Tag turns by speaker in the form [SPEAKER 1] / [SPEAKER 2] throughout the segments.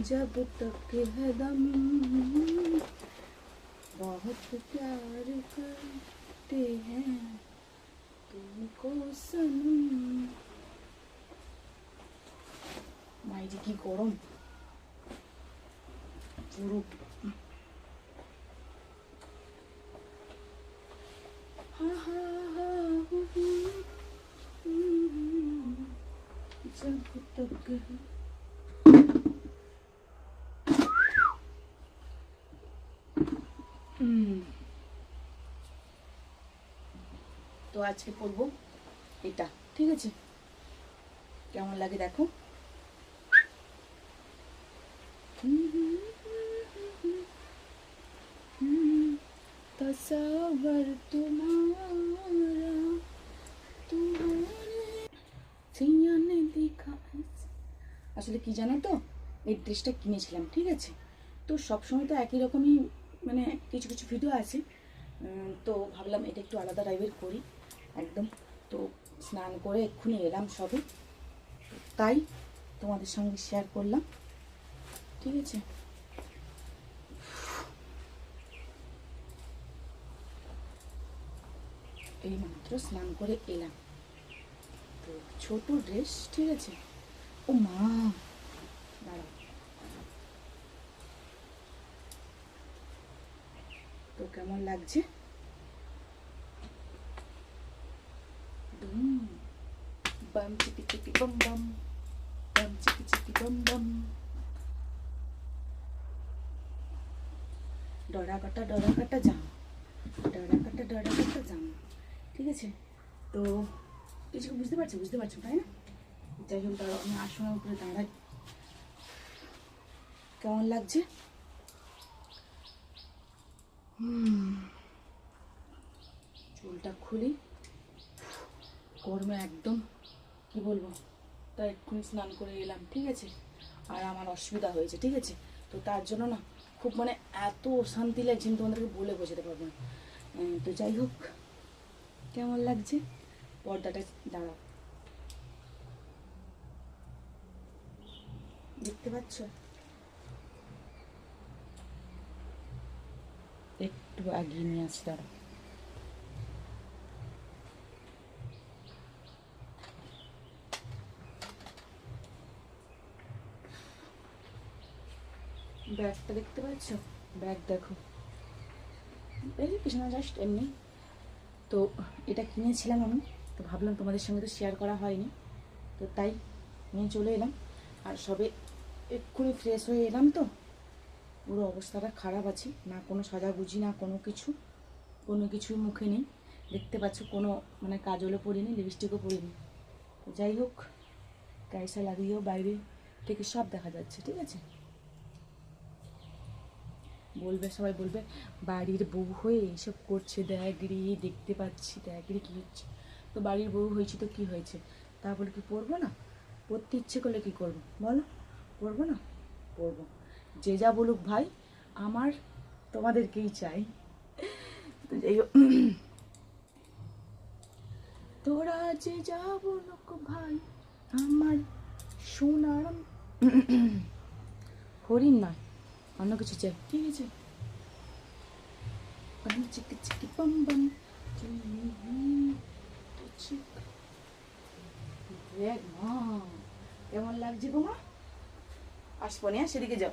[SPEAKER 1] जब तक है दम बहुत प्यार करते हैं तुमको सनम মাইরি কি গরম পুরো হা হা হা হু হু, হুম, जब तक है আজকে করব এটা ঠিক আছে? কেমন লাগে দেখো? তসবর তোমারা তোমারে দেখা আসলে কি জানো তো? এই ড্রেসটা কিনেছিলাম ঠিক আছে? তো সবসময় তো একই রকমই মানে কিছু কিছু ভিডিও আছে। তো ভাবলাম এটা একটু আলাদা টাইপের করি। একদম। তো স্নান করে এক্ষুনি এলাম সবে। তাই তোমাদের সঙ্গে শেয়ার করলাম। ঠিক আছে? এই মাত্র স্নান করে এলাম। তো ছোট ড্রেস ঠিক আছে? ও মা! দাঁড়াও। তো কেমন লাগছে দুম, বাম চিকি চিকি বাম বাম বাম চিকি চিকি বাম বাম ডরা কাটা ডরা কাটা জামা। ডরা কাটা ডরা কাটা জামা। ঠিক আছে? তো কিছু বুঝতে পারছ? বুঝতে পারছ, তাই না? যাই হোক, দাঁড়াও, আমি আসনের উপরে দাঁড়াই। কেমন লাগছে? চুলটা খুলি। গরমে একদম, কি বলব? তাই এক্ষুনি স্নান করে এলাম, ঠিক আছে? আর আমার অসুবিধা হয়েছে, ঠিক আছে? তো তার জন্য না খুব মানে এত অশান্তি লাগছে, আমি তোমাদেরকে বলে বোঝাতে পারব না। তো যাই হোক, কেমন লাগছে? পর্দাটা দাঁড়াও। দেখতে পাচ্ছ? একটু আগিয়ে নিয়ে আসি, দাঁড়াও। ব্যাগটা দেখতে পাচ্ছ? ব্যাগ দেখো। বেশি কিছু না জাস্ট এমনি। তো এটা কিনেছিলাম আমি, তো ভাবলাম তোমাদের সঙ্গে তো শেয়ার করা হয়নি। তো তাই নিয়ে চলে এলাম। আর সবে এক্ষুনি ফ্রেশ হয়ে এলাম তো। পুরো অবস্থাটা খারাপ আছে। না কোনো সাজাগুজি, না কোনো কিছু। কোনো কিছুই মুখে নেই। দেখতে পাচ্ছ কোনো মানে কাজলও পরিনি লিপস্টিকও পরিনি। যাই হোক কাইসা লাগিয়েও বাইরে থেকে সব দেখা যাচ্ছে, ঠিক আছে? বলবে, সবাই বলবে, বাড়ির বউ হয়ে এইসব করছে দেখ রে দেখতে পাচ্ছি দেখ কী হচ্ছে? তো বাড়ির বউ হয়েছি তো কী হয়েছে? তা বলে কি পড়ব না? পড়তে ইচ্ছে করলে কী করব? বলো পড়ব না? পড়ব যে যা বলুক ভাই, আমার তোমাদেরকেই চাই। তো যাই হোক। তোরা যে যা বলুক ভাই, আমার সোনার হরিণ নয়। অন্য কিছু চাই ঠিক আছে বাম চিকি চিকি বাম বাম দেখ মা কেমন লাগছে গো মা আসবো না সেদিকে যাও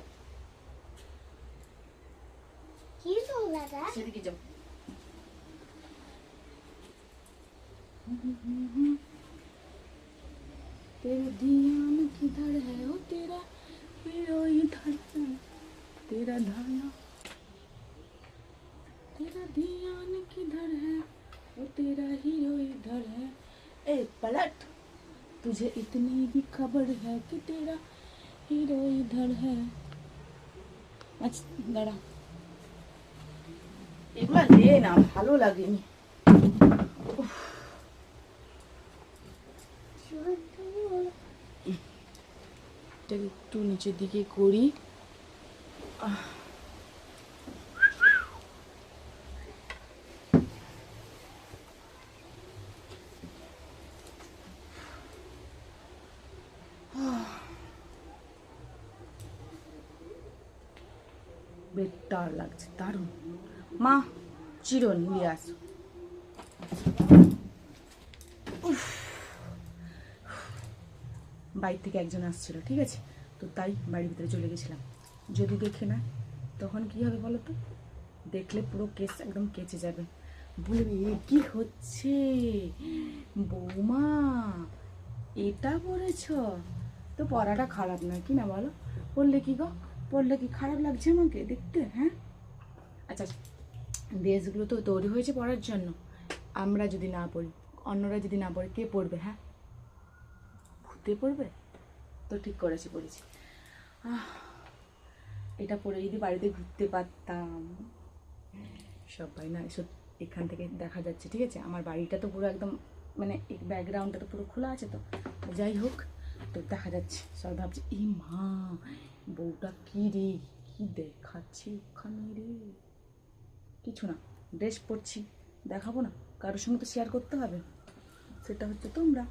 [SPEAKER 2] কি রং দাদা
[SPEAKER 1] সেদিকে যাও तेरे ध्यान किधर है ओ तेरा हीरो इधर है तेरा धाया तेरा ध्यान किधर है? वो तेरा हीरो इधर है। ए पलट! तुझे इतनी भी खबर है कि तेरा हीरो इधर है। अच्छा लड़ा एक बार ले ना না ভালো লাগেনি तू नीचे दिखे कोड़ी। বেটার লাগছে, দারুণ। মা, চিরন, নিয়ে আস বাইর থেকে একজন আসছিল, ঠিক আছে? তো তাই বাড়ির ভিতরে চলে গেছিলাম। যদি দেখে না তখন কি হবে বলো তো? দেখলে পুরো কেস একদম কেচে যাবে। বলবে এ কি হচ্ছে? বৌমা এটা পরেছ তো পড়াটা খারাপ নয় কি না বলো? পড়লে কি গো? পড়লে কি খারাপ লাগছে আমাকে দেখতে হ্যাঁ? আচ্ছা দেশগুলো তো তৈরি হয়েছে পড়ার জন্য। আমরা যদি না পড়ি অন্যরা যদি না পড়ে কে পড়বে হ্যাঁ? ভূতে পড়বে? তো ঠিক করেছি পড়েছি। আহ, এটা পরে যদি বাড়িতে ঘুরতে পারতাম। সবাই না এসব এখান থেকে দেখা যাচ্ছে, ঠিক আছে? আমার বাড়িটা তো পুরো একদম মানে ব্যাকগ্রাউন্ডটা তো পুরো খোলা আছে তো। যাই হোক, তো দেখা যাচ্ছে। সবাই ভাবছে এই মা, বউটা কী রে? কী দেখাচ্ছে ওখানে রে? কিছু না ড্রেস পরছি, দেখাবো না। কারোর সঙ্গে তো শেয়ার করতে হবে। সেটা হচ্ছে তোমরা।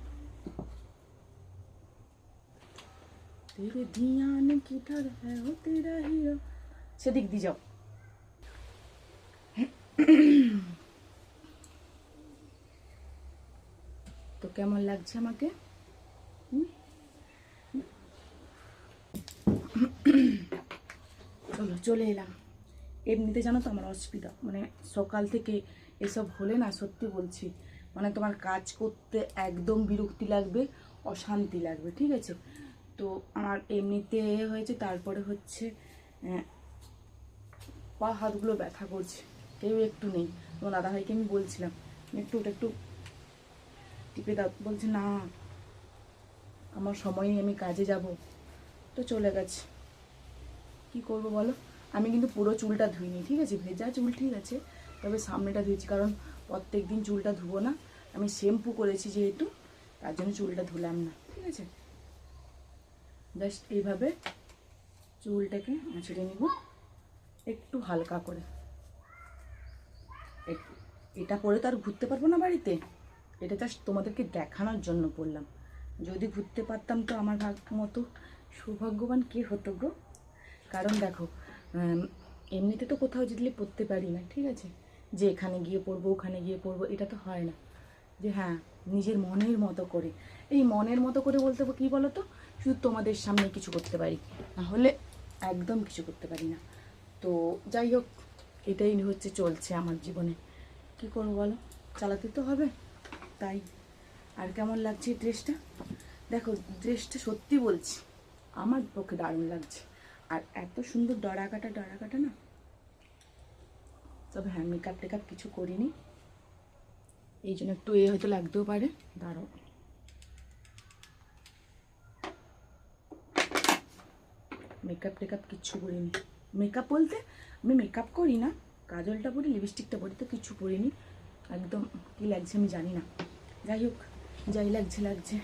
[SPEAKER 1] তেরে ধিয়ান কিধর হ্যাঁ ও তেরা হিরো সেদিক দিয়ে যাও তো কেমন লাগছে আমাকে? চলো চলে এলাম এমনিতে জানো তো আমার অসুবিধা মানে সকাল থেকে এসব হলে না সত্যি বলছি মানে তোমার কাজ করতে একদম বিরক্তি লাগবে, অশান্তি লাগবে, ঠিক আছে? তো আমার এমনিতে হয়েছে, তারপরে হচ্ছে পা হাতগুলো ব্যথা করছে। কেউ একটু নেই। তোমার দাদাভাইকে আমি বলছিলাম একটু, ওটা একটু টিপে দাও। বলছে, না, আমার সময় নেই, আমি কাজে যাব। তো চলে গেছে। কি করব বলো? আমি কিন্তু পুরো চুলটা ধুইনি, ঠিক আছে? ভেজা চুল ঠিক আছে, তবে সামনেটা ধুয়েছি, কারণ প্রত্যেক দিন চুলটা ধুবো না। আমি শ্যাম্পু করেছি যেহেতু, তার জন্য চুলটা ধুলাম না, ঠিক আছে? জাস্ট এইভাবে চুলটাকে আঁচড়ে নিব। একটু হালকা করে। এটা পরে তো আর ঘুরতে পারব না বাড়িতে। এটা জাস্ট তোমাদেরকে দেখানোর জন্য বললাম। যদি ঘুরতে পারতাম তো আমার মতো সৌভাগ্যবান কে হতো গো? কারণ দেখো এমনিতে তো কোথাও যেতে পড়তে পারি না, ঠিক আছে? যে এখানে গিয়ে পড়ব, ওখানে গিয়ে পড়ব, এটা তো হয় না। যে হ্যাঁ নিজের মনের মতো করে। এই মনের মতো করে বলতে কী বলো তো শুধু তোমাদের সামনে কিছু করতে পারি, নাহলে একদম কিছু করতে পারি না। তো যাই হোক, এটাই হচ্ছে চলছে আমার জীবনে। কি করব বলো? চালাতে তো হবে, তাই। আর কেমন লাগছে এই ড্রেসটা? দেখো, ড্রেসটা সত্যি বলছি, আমার পক্ষে দারুণ লাগছে। আর এত সুন্দর ডরা কাটা ডরা কাটা না। তবে হ্যাঁ মেকআপ টেকআপ কিছু করিনি। এই জন্য একটু এ হয়তো লাগতেও পারে দাঁড়ো মেকআপ টেকআপ কিচ্ছু করিনি মেকআপ বলতে আমি মেকআপ করি না কাজলটা পরি লিপস্টিকটা পরি তো কিছু পরিনি একদম কী লাগছে আমি জানি না যাই হোক যাই লাগছে লাগছে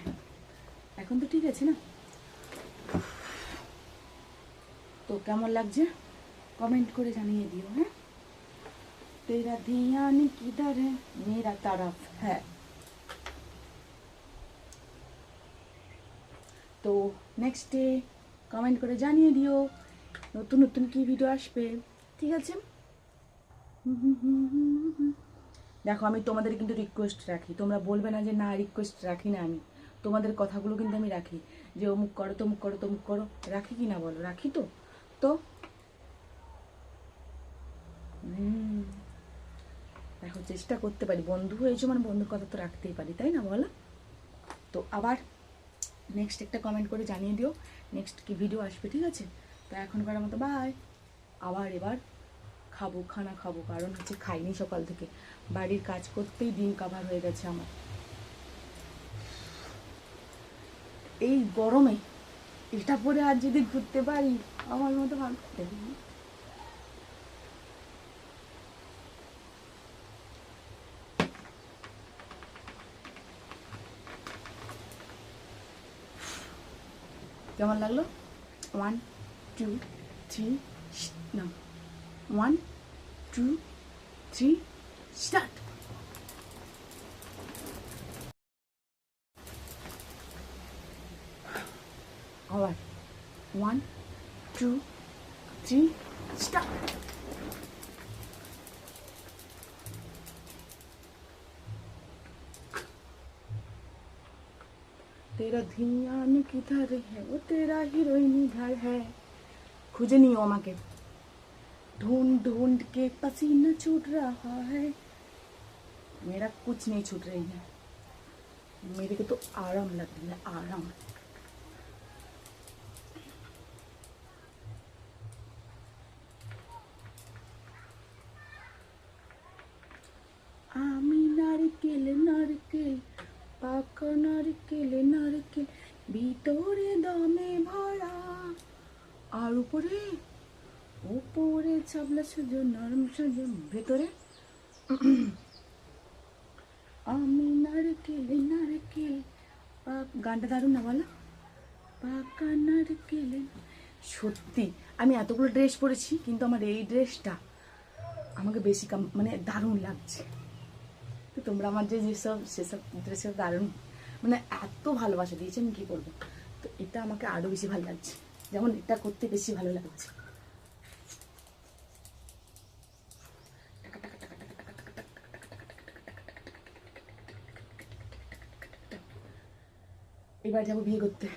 [SPEAKER 1] এখন তো ঠিক আছে না তো কেমন লাগছে কমেন্ট করে জানিয়ে দিও হ্যাঁ तेरा ध्यान किधर है मेरा तरफ है তো নেক্সট ডে কমেন্ট করে জানিয়ে দিও। নতুন নতুন কি ভিডিও আসবে? ঠিক আছে? দেখো, আমি তোমাদের কিন্তু রিকোয়েস্ট রাখি। তোমরা বলবে না যে, না রিকোয়েস্ট রাখি না আমি। তোমাদের কথাগুলো কিন্তু আমি রাখি। যে, অমুক করো, তমুক করো তমুক করো। রাখি কি না বলো? রাখি তো? তো? দেখো, চেষ্টা করতে পারি। বন্ধু হয়েছে মানে বন্ধুর কথা তো রাখতেই পারি, তাই না বলো? তো আবার নেক্সট একটা কমেন্ট করে জানিয়ে দিও। নেক্সট কি ভিডিও আসবে, ঠিক আছে? তো এখনকার মতো বাই আবার এবার খাব, খানা খাব, কারণ হচ্ছে খাইনি সকাল থেকে। বাড়ির কাজ করতেই দিন কাভার হয়ে গেছে আমার। এই গরমে এটা পরে আর যদি ঘুরতে পারি, আমার মতো ভালো কেমন লাগলো ওয়ান টু থ্রি না ওয়ান টু থ্রি স্টার্ট আবার ওয়ান টু থ্রি Stop. तेरा ध्यान किधर है? वो तेरा हीरोइन इधर है। खुज नहीं ओमा के। ढूंढ ढूंढ के पसीना छूट रहा है। मेरा कुछ नहीं छूट रही है। मेरे को तो आराम लग रही है, आराम। आमी नारिकेल नारिकेल। পাকা নারকেল নারকেল, ভিতরে দমে ভরা। আর উপরে? উপরে ছাবলা সুজো, নরম সুজো, ভেতরে? আমি নারকেল নারকেল গানটা দারুণ না বলো? পাকা নারকেল। সত্যি, আমি এতগুলো ড্রেস পরেছি, কিন্তু আমার এই ড্রেসটা আমাকে বেশি মানে দারুণ লাগছে। তো তোমরা আমার যে যেসব সেসব ড্রেসের দারুণ মানে এত ভালোবাসা দিয়েছে, আমি কী করব? তো এটা আমাকে আরও বেশি ভালো লাগছে। যেমন এটা করতে বেশি ভালো লাগছে। এবার যাব বিয়ে করতে।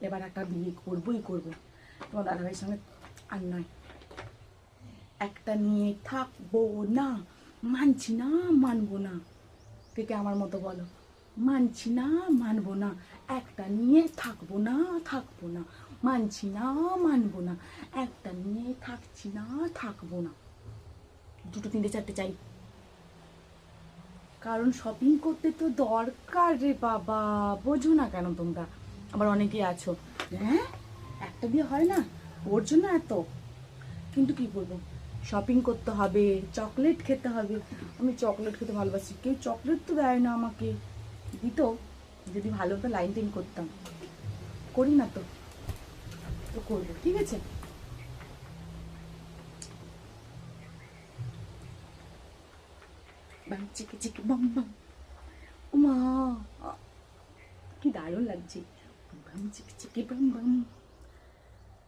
[SPEAKER 1] এবার একটা বিয়ে করবোই করব। তোমার দাদাভাইয়ের সঙ্গে আর নয়। একটা নিয়ে থাকব না, মানছি না, মানবো না। কে কে আমার মতো বলো। মানছি না, মানবো না। একটা নিয়ে থাকব না থাকব না। মানছি না, মানবো না। একটা নিয়ে থাকছি না, থাকব না। দুটো, তিনটে, চারটে চাই। কারণ শপিং করতে তো দরকার রে বাবা। বোঝো না কেন তোমরা। আবার অনেকেই আছো। হ্যাঁ? একটা দিয়ে হয় না? ওর জন্য এত। কিন্তু কি বলব? শপিং করতে হবে চকলেট খেতে হবে। আমি চকলেট খেতে ভালোবাসি। কেউ চকলেট তো দেয় না আমাকে। দিত, যদি ভালো তো লাইন টাইন করতাম। করি না তো। তো করব, ঠিক আছে? বাম, চিকি চিকি, বাম বাম। উমা! কি দারুণ লাগছে। বাম, চিকি চিকি, বাম বাম।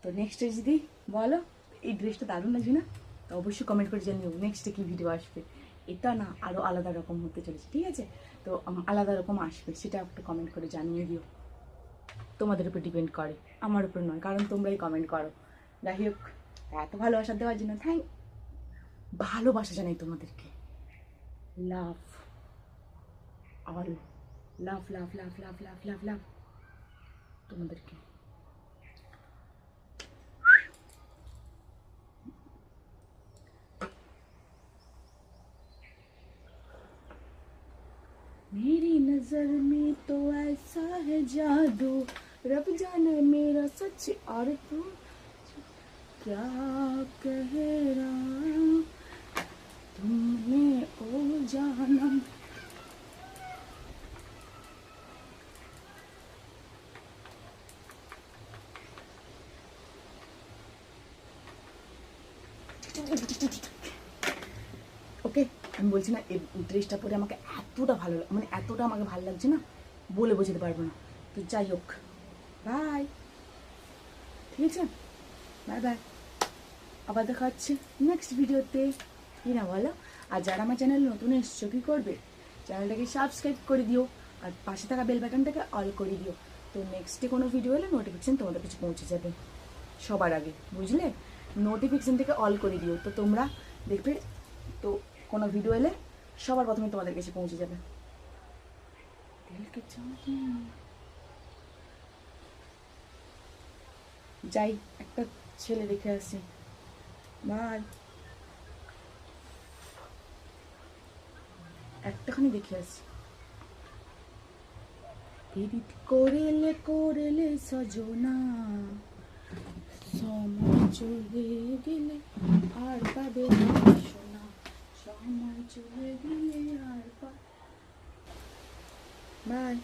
[SPEAKER 1] তো নেক্সট যদি বলো, এই ড্রেসটা দারুণ লাগছে না? তো অবশ্যই কমেন্ট করে জানিও নেক্সটে কি ভিডিও আসবে। এটা না আরও আলাদা রকম হতে চলেছে ঠিক আছে তো আলাদা রকম আসবে সেটা একটু কমেন্ট করে জানিয়ে দিও তোমাদের উপর ডিপেন্ড করে আমার উপর নয় কারণ তোমরাই কমেন্ট করো যাই হোক এত ভালোবাসা দেওয়ার জন্য থ্যাংক ভালোবাসা জানাই তোমাদেরকে লাভ অল লাভ লাভ লাভ লাভ লাভ লাভ লাভ তোমাদেরকে नज़र में तो ऐसा है जादू। रब जाने मेरा सच और तू क्या कह रहा तुमने ओ जाना ওকে আমি বলছি না এই ড্রেসটা পরে আমাকে এতটা ভালো মানে এতটা আমাকে ভালো লাগছে না, বলে বোঝাতে পারব না। তো যাই হোক বাই ঠিক আছে? বাই বাই আবার দেখা হচ্ছে নেক্সট ভিডিওতে কি না, বলো। আর যারা আমার চ্যানেল নতুন এসছো, কী করবে? চ্যানেলটাকে সাবস্ক্রাইব করে দিও, আর পাশে থাকা বেল বাটনটাকে অল করে দিও। তো নেক্সটে কোনো ভিডিও এলে নোটিফিকেশান তোমাদের কাছে পৌঁছে যাবে, সবার আগে, বুঝলে? নোটিফিকেশান থেকে অল করে দিও। তো তোমরা দেখবে, তো কোনো ভিডিও এলে সবার প্রথমে তোমাদের কাছে পৌঁছে যাবে। যাই, একটা ছেলে দেখে আসি। বাই একটাখানি দেখে আসি। এডিট করেলে করেলে সজনা, সময় চলে গেলে আর পাবে না Bye.